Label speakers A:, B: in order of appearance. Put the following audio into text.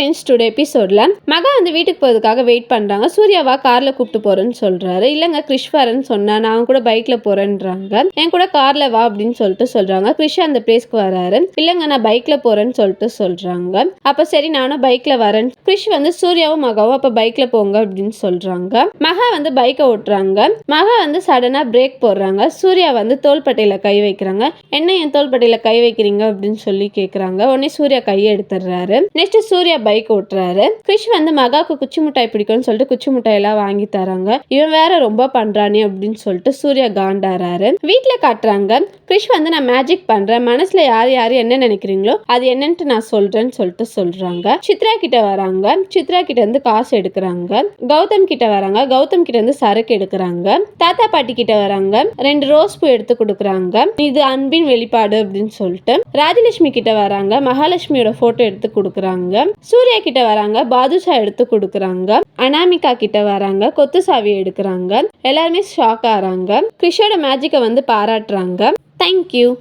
A: Friends today எபிசோடில் மகா வந்து வீட்டுக்கு போகிறதுக்காக வெயிட் பண்ணுறாங்க சூர்யாவா காரில் கூப்பிட்டு போகிறேன்னு சொல்கிறாரு இல்லைங்க கிறிஷ் வரேன்னு சொன்னா நான் கூட பைக்கில் போகிறேன்றாங்க என் கூட காரில் வா அப்படின்னு சொல்லிட்டு சொல்கிறாங்க கிறிஷ் அந்த பிளேஸ்க்கு வராரு. இல்லைங்க நான் பைக்கில் போகிறேன்னு சொல்லிட்டு சொல்கிறாங்க அப்போ சரி நானும் பைக்கில் வரேன். கிறிஷ் வந்து சூர்யாவும் மகாவும் அப்போ பைக்கில் போங்க அப்படின்னு சொல்கிறாங்க மகா வந்து பைக்கை ஓட்டுறாங்க. மகா வந்து சடனாக பிரேக் போடுறாங்க. சூர்யா வந்து தோள்பட்டையில் கை வைக்கிறாங்க. என்ன என் தோள்பட்டையில் கை வைக்கிறீங்க? அப்படின்னு சொல்லி கேட்குறாங்க உடனே சூர்யா கையை எடுத்துடுறாரு. நெக்ஸ்ட் சூர்யா பைக் ஓட்டுறாரு. கிரிஷ் வந்து மகாவுக்கு குச்சி மிட்டாய் பிடிக்கும்னு சொல்லிட்டு குச்சி மிட்டாயெல்லாம் வாங்கி தராங்க. இவன் வேற ரொம்ப பண்றானே அப்படின்னு சொல்லிட்டு சூர்யா காண்டாராரு வீட்டுல காட்டுறாங்க. கிறிஷ் வந்து நான் மேஜிக் பண்றேன். மனசுல யார் யார் என்ன நினைக்கிறீங்களோ அது என்னன்ட்டு நான் சொல்றேன்னு சொல்லிட்டு சொல்றாங்க. சித்ரா கிட்ட வராங்க. சித்ரா கிட்ட இருந்து காசு எடுக்கிறாங்க. கௌதம் கிட்ட வராங்க. கௌதம் கிட்ட இருந்து சரக்கு எடுக்கிறாங்க. தாத்தா பாட்டி கிட்ட வராங்க. ரெண்டு ரோஸ் பூ எடுத்து கொடுக்குறாங்க. இது அன்பின் வெளிப்பாடு அப்படின்னு சொல்லிட்டு. ராஜலட்சுமி கிட்ட வராங்க. மகாலட்சுமியோட போட்டோ எடுத்து கொடுக்குறாங்க. சூர்யா கிட்ட வராங்க. பாதுஷா எடுத்து கொடுக்குறாங்க. அனாமிகா கிட்ட வராங்க. கொத்து சாவி எடுக்கிறாங்க. எல்லாருமே ஷாக் ஆறாங்க. கிறிஷோட மேஜிக்கை வந்து பாராட்டுறாங்க. Thank you.